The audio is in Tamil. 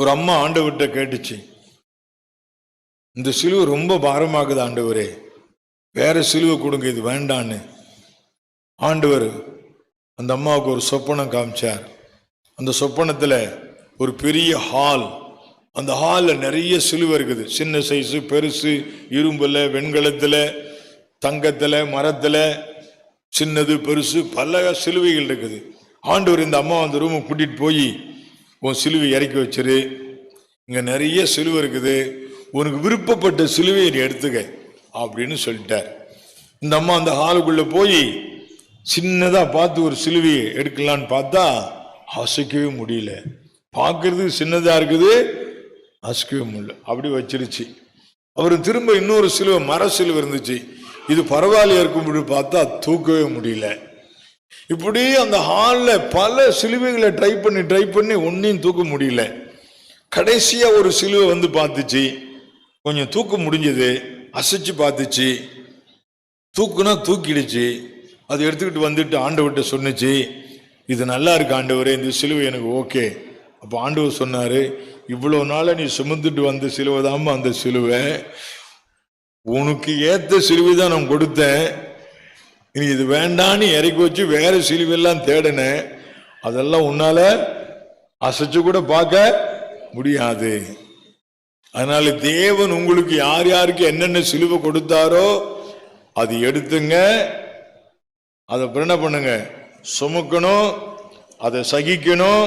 ஒரு அம்மா ஆண்டவர்கிட்ட கேட்டுச்சு இந்த சிலுவை ரொம்ப பாரமாகுது ஆண்டவரே வேற சிலுவை கொடுங்க இது வேண்டான்னு. ஆண்டவர் அந்த அம்மாவுக்கு ஒரு சொப்பனம் காமிச்சார். அந்த சொப்பனத்தில் ஒரு பெரிய ஹால் அந்த ஹாலில் நிறைய சிலுவை இருக்குது. சின்ன சைஸு பெருசு இரும்பில் வெண்கலத்தில் தங்கத்தில் மரத்தில் சின்னது பெருசு பல சிலுவைகள் இருக்குது. ஆண்டவர் இந்த அம்மா அந்த ரூமை கூட்டிகிட்டு போய் உன் சிலுவை இறக்கி வச்சிரு. இங்கே நிறைய சிலுவை இருக்குது. உனக்கு விருப்பப்பட்ட சிலுவையை நீ எடுத்துக்க அப்படின்னு சொல்லிட்டார். இந்த அம்மா அந்த ஹாலுக்குள்ளே போய் சின்னதாக பார்த்து ஒரு சிலுவையை எடுக்கலான்னு பார்த்தா அசைக்கவே முடியல. பார்க்கறதுக்கு சின்னதாக இருக்குது அசைக்கவே முடியல. அப்படி வச்சிருச்சு. அவர் திரும்ப இன்னொரு சிலுவை மர சிலுவை இருந்துச்சு. இது பரவாயில்ல இருக்கும் பார்த்தா தூக்கவே முடியல. இப்படி அந்த ஹாலில் பல சிலுவைகளை ட்ரை பண்ணி ட்ரை பண்ணி ஒன்றையும் தூக்க முடியல. கடைசியாக ஒரு சிலுவை வந்து பார்த்துச்சு. கொஞ்சம் தூக்க முடிஞ்சது. அசைச்சு பார்த்துச்சு. தூக்குனா தூக்கிடுச்சு. அது எடுத்துக்கிட்டு வந்துட்டு ஆண்டவர்கிட்ட சொன்னுச்சு. இது நல்லா இருக்கு ஆண்டவரே இந்த சிலுவை எனக்கு ஓகே. அப்போ ஆண்டவர் சொன்னார் இவ்வளோ நாளாக நீ சுமந்துட்டு வந்த சிலுவை தாம்மா அந்த சிலுவை. உனக்கு ஏற்ற சிலுவை தான் நான் கொடுத்தேன். நீ இது வேண்டான்னு இறக்கி வச்சு வேற சிலுவையெல்லாம் தேடினேன் அதெல்லாம் உன்னால அசைச்சு கூட பார்க்க முடியாது. அதனால தேவன் உங்களுக்கு யார் யாருக்கு என்னென்ன சிலுவை கொடுத்தாரோ அது எடுத்துங்க. அதை என்ன பண்ணுங்க? சுமக்கணும் அதை சகிக்கணும்